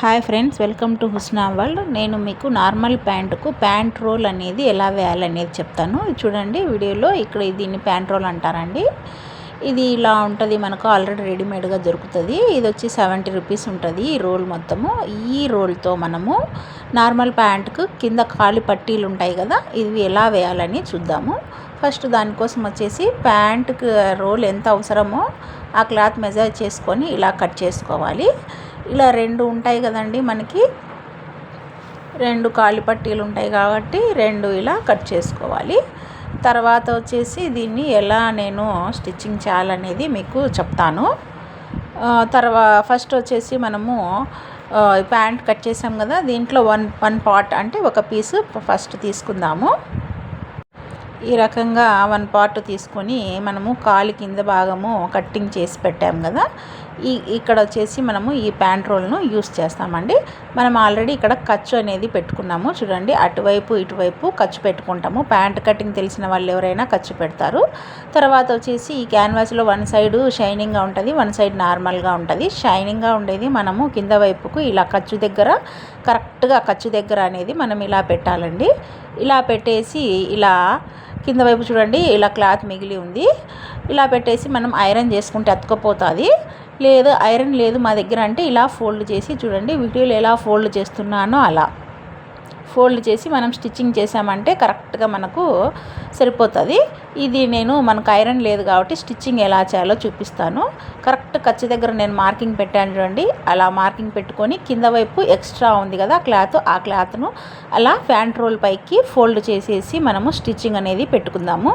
Hi friends welcome to Husna world. నేను మీకు normal ప్యాంటుకు ప్యాంట్ రోల్ అనేది ఎలా వేయాలనేది చెప్తాను. చూడండి వీడియోలో ఇక్కడ దీన్ని ప్యాంట్ రోల్ అంటారండి. ఇది ఇలా ఉంటుంది మనకు ఆల్రెడీ రెడీమేడ్గా దొరుకుతుంది. ఇది వచ్చి సెవెంటీ రూపీస్ ఉంటుంది ఈ రోల్ మొత్తము. ఈ రోల్తో మనము నార్మల్ ప్యాంటుకు కింద కాలి పట్టీలు ఉంటాయి కదా ఇవి ఎలా వేయాలని చూద్దాము. ఫస్ట్ దానికోసం వచ్చేసి ప్యాంటుకు రోల్ ఎంత అవసరమో ఆ క్లాత్ మెజర్ చేసుకొని ఇలా కట్ చేసుకోవాలి. ఇలా రెండు ఉంటాయి కదండి మనకి. రెండు కాలి పట్టీలు ఉంటాయి కాబట్టి రెండు ఇలా కట్ చేసుకోవాలి. తర్వాత వచ్చేసి దీన్ని ఎలా నేను స్టిచ్చింగ్ చేయాలనేది మీకు చెప్తాను. తర్వా ఫస్ట్ వచ్చేసి మనము ప్యాంట్ కట్ చేసాం కదా దీంట్లో వన్ వన్ పార్ట్ అంటే ఒక పీసు ఫస్ట్ తీసుకుందాము. ఈ రకంగా వన్ పార్ట్ తీసుకొని మనము కాలి కింద భాగము కట్టింగ్ చేసి పెట్టాము కదా ఈ ఇక్కడ వచ్చేసి మనము ఈ ప్యాంట్ రోల్ను యూస్ చేస్తామండి. మనం ఆల్రెడీ ఇక్కడ ఖర్చు అనేది పెట్టుకున్నాము. చూడండి అటువైపు ఇటువైపు ఖర్చు పెట్టుకుంటాము. ప్యాంట్ కటింగ్ తెలిసిన వాళ్ళు ఎవరైనా ఖర్చు పెడతారు. తర్వాత వచ్చేసి ఈ క్యాన్వాస్లో వన్ సైడ్ షైనింగ్గా ఉంటుంది వన్ సైడ్ నార్మల్గా ఉంటుంది. షైనింగ్గా ఉండేది మనము కింద వైపుకు ఇలా ఖర్చు దగ్గర కరెక్ట్గా ఖర్చు దగ్గర అనేది మనం ఇలా పెట్టాలండి. ఇలా పెట్టేసి ఇలా కింద వైపు చూడండి ఇలా క్లాత్ మిగిలి ఉంది. ఇలా పెట్టేసి మనం ఐరన్ చేసుకుంటే అతుకపోతుంది. లేదు ఐరన్ లేదు మా దగ్గర అంటే ఇలా ఫోల్డ్ చేసి చూడండి వీడియోలో ఎలా ఫోల్డ్ చేస్తున్నానో అలా. ఫోల్డ్ చేసి మనం స్టిచ్చింగ్ చేసామంటే కరెక్ట్గా మనకు సరిపోతుంది. ఇది నేను మనకు ఐరన్ లేదు కాబట్టి స్టిచ్చింగ్ ఎలా చేయాలో చూపిస్తాను. కరెక్ట్ ఖర్చు దగ్గర నేను మార్కింగ్ పెట్టాను చూడండి అలా మార్కింగ్ పెట్టుకొని కింద వైపు ఎక్స్ట్రా ఉంది కదా క్లాత్ ఆ క్లాత్ను అలా ఫ్యాంట్ రోల్ పైకి ఫోల్డ్ చేసేసి మనము స్టిచ్చింగ్ అనేది పెట్టుకుందాము.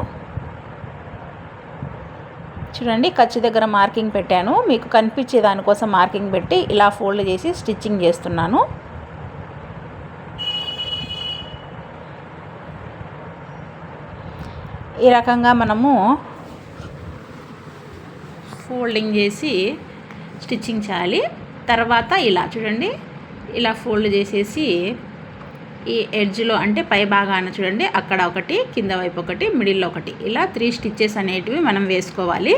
చూడండి ఖర్చు దగ్గర మార్కింగ్ పెట్టాను. మీకు కనిపించే దానికోసం మార్కింగ్ పెట్టి ఇలా ఫోల్డ్ చేసి స్టిచ్చింగ్ చేస్తున్నాను. ఈ రకంగా మనము ఫోల్డింగ్ చేసి స్టిచ్చింగ్ చేయాలి. తర్వాత ఇలా చూడండి ఇలా ఫోల్డ్ చేసేసి ఈ ఎడ్జ్లో అంటే పై భాగాన చూడండి అక్కడ ఒకటి కింద వైపు ఒకటి మిడిల్లో ఒకటి. ఇలా త్రీ స్టిచ్చెస్ అనేటివి మనం వేసుకోవాలి.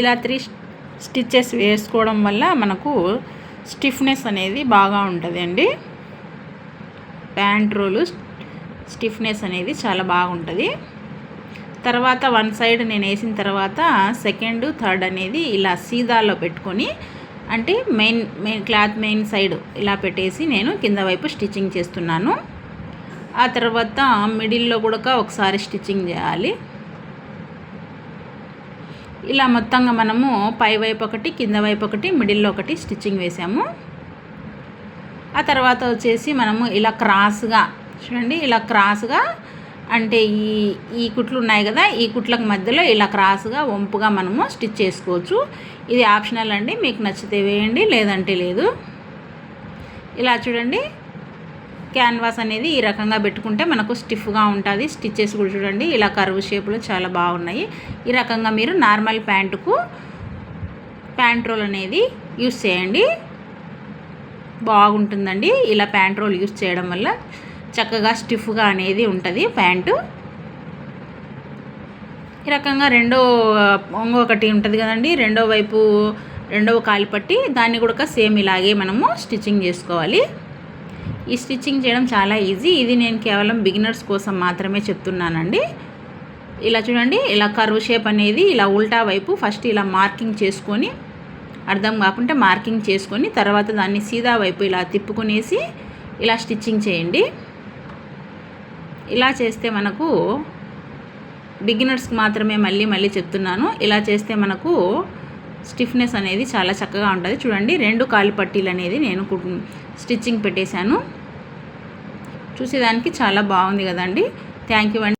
ఇలా త్రీ స్టిచ్చెస్ వేసుకోవడం వల్ల మనకు స్టిఫ్నెస్ అనేది బాగా ఉంటుంది అండి. ప్యాంట్ రోలు స్టిఫ్నెస్ అనేది చాలా బాగుంటుంది. తర్వాత వన్ సైడ్ నేను వేసిన తర్వాత సెకండ్ థర్డ్ అనేది ఇలా సీదాలో పెట్టుకొని అంటే main main cloth main side ఇలా పెట్టేసి నేను కింద వైపు స్టిచ్చింగ్ చేస్తున్నాను. ఆ తర్వాత మిడిల్లో కూడా ఒకసారి స్టిచ్చింగ్ చేయాలి. ఇలా మొత్తంగా మనము పై వైపు ఒకటి కింద వైపు ఒకటి మిడిల్లో ఒకటి స్టిచ్చింగ్ వేసాము. ఆ తర్వాత వచ్చేసి మనము ఇలా క్రాస్గా చూడండి ఇలా క్రాస్గా అంటే ఈ ఈ కుట్లు ఉన్నాయి కదా ఈ కుట్లకు మధ్యలో ఇలా క్రాస్గా వంపుగా మనము స్టిచ్ చేసుకోవచ్చు. ఇది ఆప్షనల్ అండి మీకు నచ్చితే వేయండి లేదంటే లేదు. ఇలా చూడండి. క్యాన్వాస్ అనేది ఈ రకంగా పెట్టుకుంటే మనకు స్టిఫ్గా ఉంటుంది. స్టిచ్చెస్ కూడా చూడండి ఇలా కరువు షేప్లో చాలా బాగున్నాయి. ఈ రకంగా మీరు నార్మల్ ప్యాంటుకు ప్యాంట్ రోల్ అనేది యూస్ చేయండి. బాగుంటుందండి ఇలా ప్యాంట్ రోల్ యూస్ చేయడం వల్ల. చక్కగా స్టిఫ్గా అనేది ఉంటుంది ప్యాంటు. ఈ రకంగా రెండో ఒకటి ఉంటుంది కదండి రెండో వైపు రెండవ కాలిపట్టి దాన్ని కూడా సేమ్ ఇలాగే మనము స్టిచ్చింగ్ చేసుకోవాలి. ఈ స్టిచ్చింగ్ చేయడం చాలా ఈజీ. ఇది నేను కేవలం బిగినర్స్ కోసం మాత్రమే చెప్తున్నానండి. ఇలా చూడండి ఇలా కర్వ్ షేప్ అనేది ఇలా ఉల్టా వైపు ఫస్ట్ ఇలా మార్కింగ్ చేసుకొని అర్థం కాకుంటే మార్కింగ్ చేసుకొని తర్వాత దాన్ని సీదా వైపు ఇలా తిప్పుకునేసి ఇలా స్టిచ్చింగ్ చేయండి. ఇలా చేస్తే మనకు బిగినర్స్కి మాత్రమే మళ్ళీ మళ్ళీ చెప్తున్నాను. ఇలా చేస్తే మనకు స్టిఫ్నెస్ అనేది చాలా చక్కగా ఉంటుంది. చూడండి రెండు కాలి పట్టీలు అనేది నేను స్టిచ్చింగ్ పెట్టేశాను. చూసేదానికి చాలా బాగుంది కదండి. థ్యాంక్ యూ అండి.